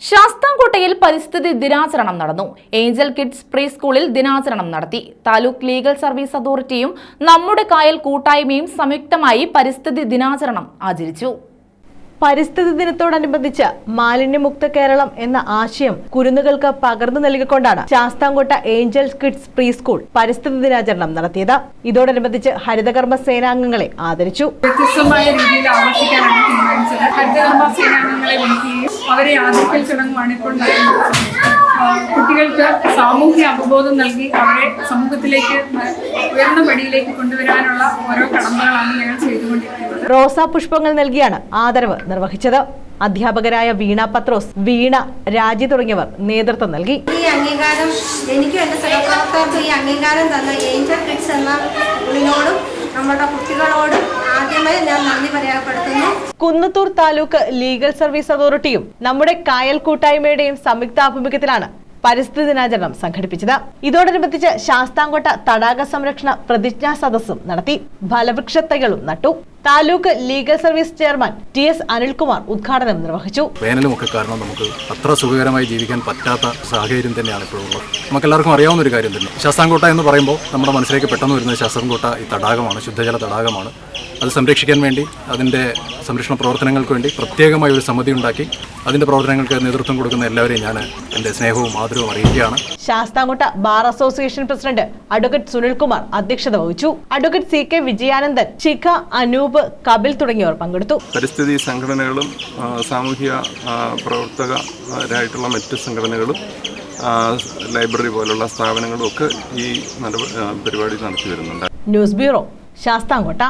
ശാസ്താംകോട്ടയിൽ പരിസ്ഥിതി ദിനാചരണം നടന്നു. ഏഞ്ചൽ കിഡ്സ് പ്രീ സ്കൂളിൽ ദിനാചരണം നടത്തി. താലൂക്ക് ലീഗൽ സർവീസ് അതോറിറ്റിയും നമ്മുടെ കായൽ കൂട്ടായ്മയും സംയുക്തമായി പരിസ്ഥിതി ദിനാചരണം ആചരിച്ചു. പരിസ്ഥിതി ദിനത്തോടനുബന്ധിച്ച് മാലിന്യമുക്ത കേരളം എന്ന ആശയം കുരുന്നുകൾക്ക് പകർന്നു നൽകിക്കൊണ്ടാണ് Sasthamkotta angels kids pre school പരിസ്ഥിതി ദിനാചരണം നടത്തിയത്. ഇതോടനുബന്ധിച്ച് ഹരിതകർമ്മ സേനാംഗങ്ങളെ ആദരിച്ചു. വ്യത്യസ്തമായ രീതിയിൽ ആഘോഷിക്കാനാണ് തീരുമാനിച്ചത്. ഹരിതകർമ്മ സേനാംഗങ്ങളെ വിളിക്കുകയും അവരെ ആദരിക്കൽ ചടങ്ങുമാണ് ഇപ്പോൾ കുട്ടികൾക്ക് സാമൂഹ്യ അവബോധം നൽകി അവരെ സമൂഹത്തിലേക്ക് ഉയർന്ന പടിയിലേക്ക് കൊണ്ടുവരാനുള്ള ഓരോ കടമ്പകളാണ് ഞങ്ങൾ ചെയ്തുകൊണ്ടിരിക്കുന്നത്. റോസാ പുഷ്പങ്ങൾ നൽകിയാണ് ആദരവ് നിർവഹിച്ചത്. അധ്യാപകരായ വീണ പത്രോസ് വീണ രാജി തുടങ്ങിയവർ നേതൃത്വം നൽകി. ഈ അംഗീകാരം എനിക്കും എന്റെ സഹപ്രവർത്തകർക്കും ഈ അംഗീകാരം തന്ന ഏഞ്ചൽ കിഡ്സ് എന്ന സ്കൂളിനോടും നമ്മുടെ കുട്ടികളോടും ആദ്യമായി ഞാൻ നന്ദി പറയാപ്പെടുത്തുന്നു കുന്നത്തൂർ താലൂക്ക് ലീഗൽ സർവീസ് അതോറിറ്റിയും നമ്മുടെ കായൽ കൂട്ടായ്മയുടെയും സംയുക്താഭിമുഖ്യത്തിലാണ് പരിസ്ഥിതി ദിനാചരണം സംഘടിപ്പിച്ചത്. ഇതോടനുബന്ധിച്ച് ശാസ്താംകോട്ട തടാക സംരക്ഷണ പ്രതിജ്ഞാ സദസ്സും നടത്തി. ഫലവൃക്ഷത്തൈകളും നട്ടു. Taluk legal service chairman T S Anilkumar ഉദ്ഘാടനം നിർവഹിച്ചു. വേനലുമൊക്കെ കാരണം നമുക്ക് അത്ര സുഖകരമായി ജീവിക്കാൻ പറ്റാത്ത സാഹചര്യം തന്നെയാണ് ഇപ്പോഴുള്ളത് നമുക്ക് എല്ലാവർക്കും അറിയാവുന്ന ഒരു കാര്യം തന്നെ. ശാസ്താംകോട്ട എന്ന് പറയുമ്പോൾ നമ്മുടെ മനസ്സിലേക്ക് പെട്ടെന്ന് വരുന്നത് ശാസ്താംകോട്ട ഈ തടാകമാണ് ശുദ്ധജല തടാകമാണ്. അത് സംരക്ഷിക്കാൻ വേണ്ടി അതിന്റെ സംരക്ഷണ പ്രവർത്തനങ്ങൾക്ക് വേണ്ടി പ്രത്യേകമായി ഒരു സമിതി ഉണ്ടാക്കി. അതിന്റെ പ്രവർത്തനങ്ങൾക്ക് നേതൃത്വം കൊടുക്കുന്ന എല്ലാവരെയും ഞാൻ എന്റെ സ്നേഹവും ആദരവും അറിയിക്കുകയാണ്. Sasthamkotta bar association president advocate Sunilkumar അധ്യക്ഷത വഹിച്ചു. Advocate C K Vijayanandan Shikha Anoop Kapil തുടങ്ങിയവർ പങ്കെടുത്തു. പരിസ്ഥിതി സംഘടനകളും സാമൂഹിക സാമൂഹ്യ പ്രവർത്തകരായിട്ടുള്ള മറ്റ് സംഘടനകളും ലൈബ്രറി പോലുള്ള സ്ഥാപനങ്ങളും ഒക്കെ ഈ പരിപാടി നടത്തി വരുന്നുണ്ട്. News bureau Sasthamkotta.